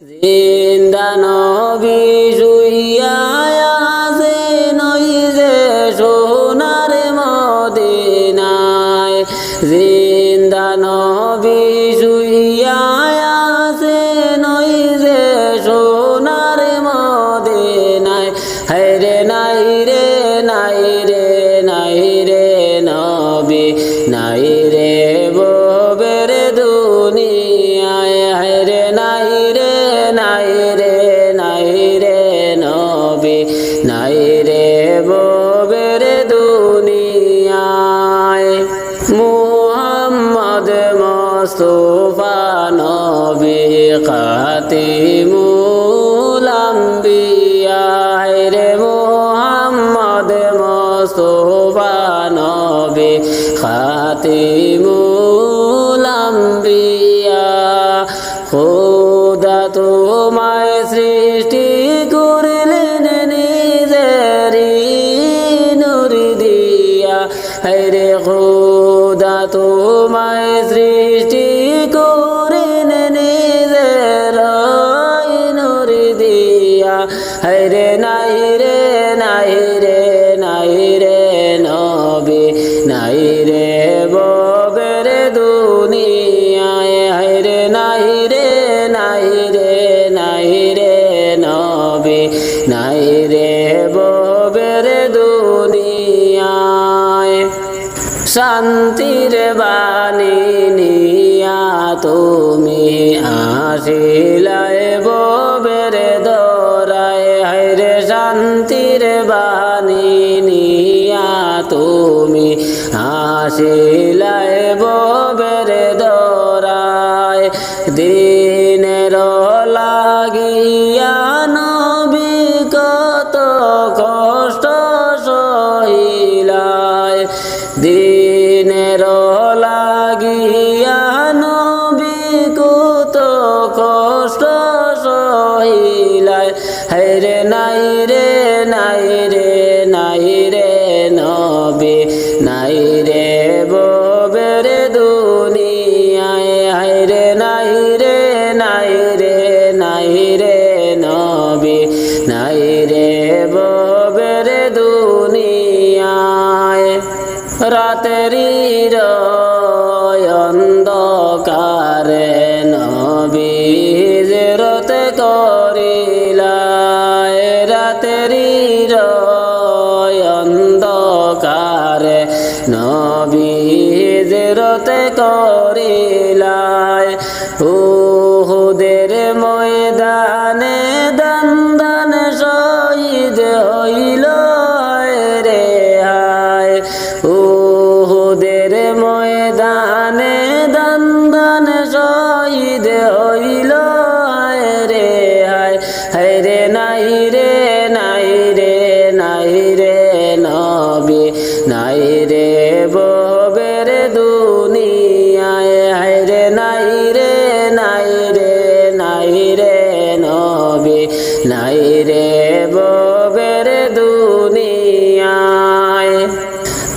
জিন্দা খাতিমুল আম্বিয়া। খোদা তোমায় সৃষ্টি করলেন নিজেরি নুরি দিয়া। হরে খোদা তোমায় সৃষ্টি করেন নিজের নুরি দিয়া। হরে নাই রে নাই নবী নাই রে ববের দুনিয়ায়। শান্তির বাণী নিয়া তুমি আসিলায় ববের দরায়। হায়রে শান্তির বাণী নিয়া তুমি আসিলায় রে, নাই রে নাই রে নবী, নাই রে ববের দুনিয়ায় হায়রে নাই রে নাই রে নাই রে নবী, নাই রে ববের দুনিয়ায় রাতেরি অন্ধকারে অন্ধকারে নবী জেরতে করিলায়। উহুদের ময়দানে দন্দন শহীদ হইল রে হায়। উহুদের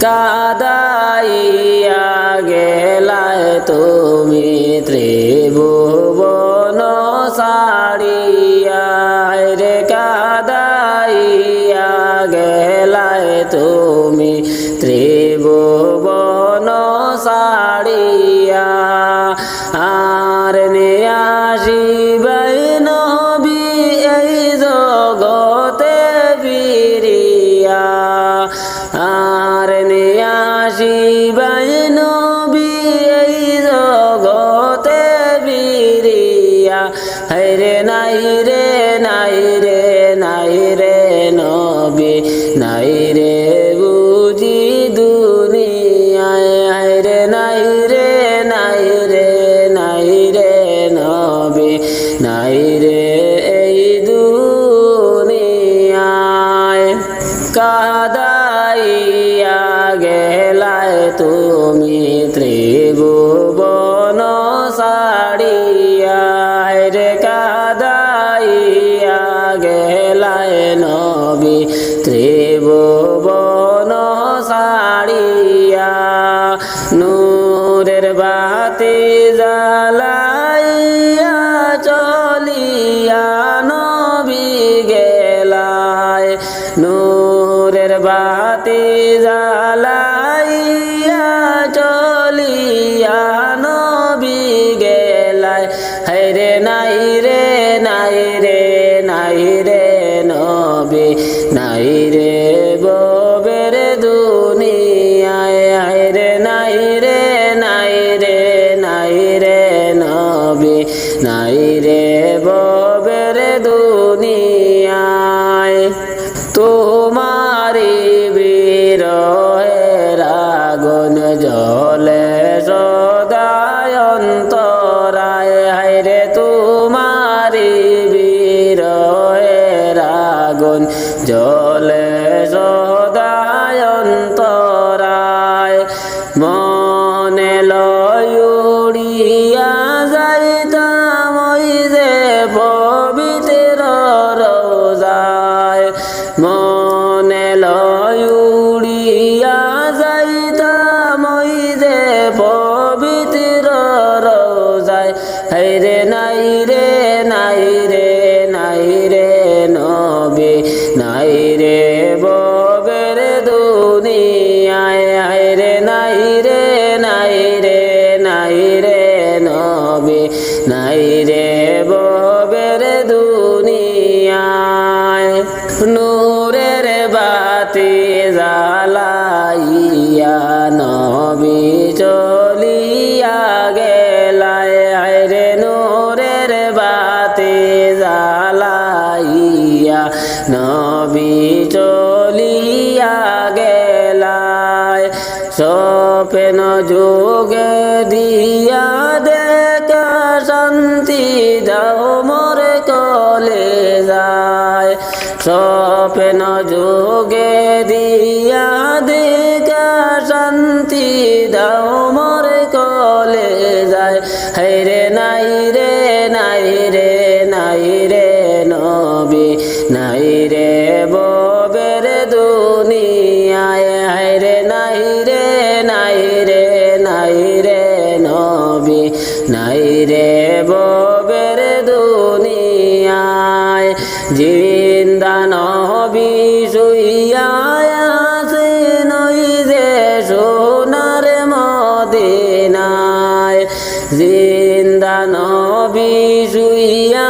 কাদাইয়া গেলায় তুমি ত্রিভুবন সাড়িয়া রে কাদাইয়া গেলায় তুমি ত্রিভুবন ibadah তুমি ত্রিভুবন সাড়িয়া রে কাদাইয়া গেলায় নবী ত্রিভুবন সাড়িয়া নূরের বাতি নাই রে ববের দুনিয়ায়। তোমারি বিরহের আগুন জলে সদায় অন্তরায়। হাইরে তোমারি বিরহের আগুন জলে সদায় অন্তরায়। মনে লো tere যোগে দিয়া দেখা শান্তি দাও মোর কলে যায়। স্বপ্ন যোগে নাই রে ববের দুনিয়ায়। জিন্দা নবী শুইয়ায় নই যে সোনার মদিনায়। জিন্দা নবী শুইয়া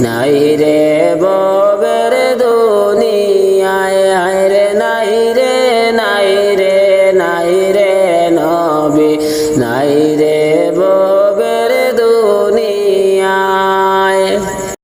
নাই রে ববের